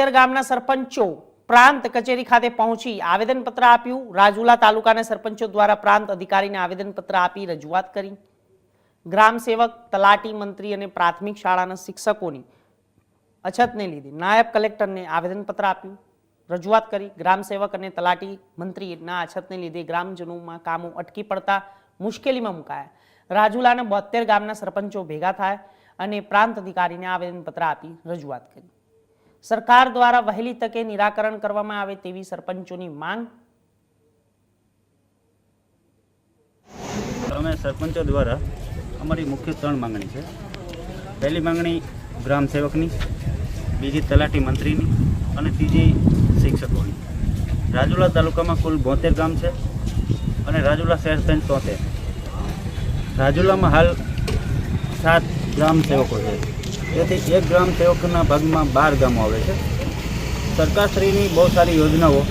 બોતેર ગામના સરપંચો પ્રાંત કચેરી ખાતે પહોંચી આવેદનપત્ર આપ્યું. રાજુલા તાલુકાના સરપંચો દ્વારા પ્રાંત અધિકારીને આવેદનપત્ર આપી રજૂઆત કરી. ગ્રામ સેવક, તલાટી મંત્રી અને પ્રાથમિક શાળાના શિક્ષકોની અછતને લીધે નાયબ કલેક્ટરને આવેદનપત્ર આપ્યું. રજૂઆત કરી. ગ્રામ સેવક અને તલાટી મંત્રીના અછતને લીધે ગ્રામજનોમાં કામો અટકી પડતા મુશ્કેલીમાં મુકાયા. રાજુલાના બોતેર ગામના સરપંચો ભેગા થાય અને પ્રાંત અધિકારીને આવેદનપત્ર આપી રજૂઆત કરી. સરકાર દ્વારા વહેલી તકે નિરાકરણ કરવામાં આવે તેવી સરપંચોની માંગ. અમે સરપંચો દ્વારા અમારી મુખ્ય ત્રણ માંગણી છે. પહેલી માંગણી ગ્રામ સેવકની, બીજી તલાટી મંત્રીની અને ત્રીજી શિક્ષકોની. રાજુલા તાલુકામાં કુલ બોતેર ગામ છે અને રાજુલા શહેર થઈને તોતેર રાજુલામાં હાલ સાત ગ્રામ સેવકો છે. તેથી એક ગ્રામ સેવકના ભાગમાં બાર ગામો આવે છે. સરકારશ્રીની બહુ સારી યોજનાઓ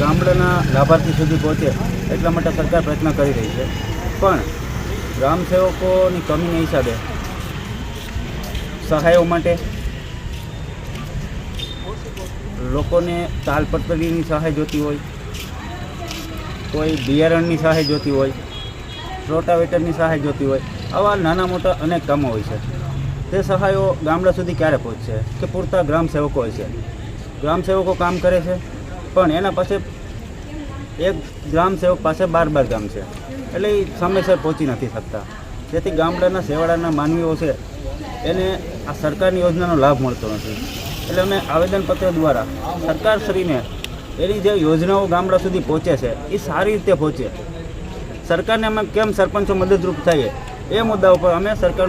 ગામડાના લાભાર્થી સુધી પહોંચે એટલા માટે સરકાર પ્રયત્ન કરી રહી છે. પણ ગ્રામ સેવકોની કમીના હિસાબે સહાયો માટે લોકોને તાલપત્રીની સહાય જોતી હોય, કોઈ બિયારણની સહાય જોતી હોય, રોટાવેટરની સહાય જોતી હોય, આવા નાના મોટા અનેક કામો હોય છે. તે સહાયો ગામડા સુધી ક્યારે પહોંચશે? કે પૂરતા ગ્રામ સેવકો છે? ગ્રામ સેવકો કામ કરે છે? પણ એના પાસે એક ગ્રામ સેવક પાસે બાર બાર ગામ છે. એટલે એ સમયસર પહોંચી નથી શકતા. જેથી ગામડાના સેવાડાના માનવીઓ છે, એને આ સરકારની યોજનાનો લાભ મળતો નથી. એટલે અમે આવેદનપત્ર દ્વારા સરકારશ્રીને એની જે યોજનાઓ ગામડા સુધી પહોંચે છે, એ સારી રીતે પહોંચે. સરકારને અમે કેમ સરપંચો મદદરૂપ થઈએ? એ મુદ્દા ઉપર અમે સરકારનું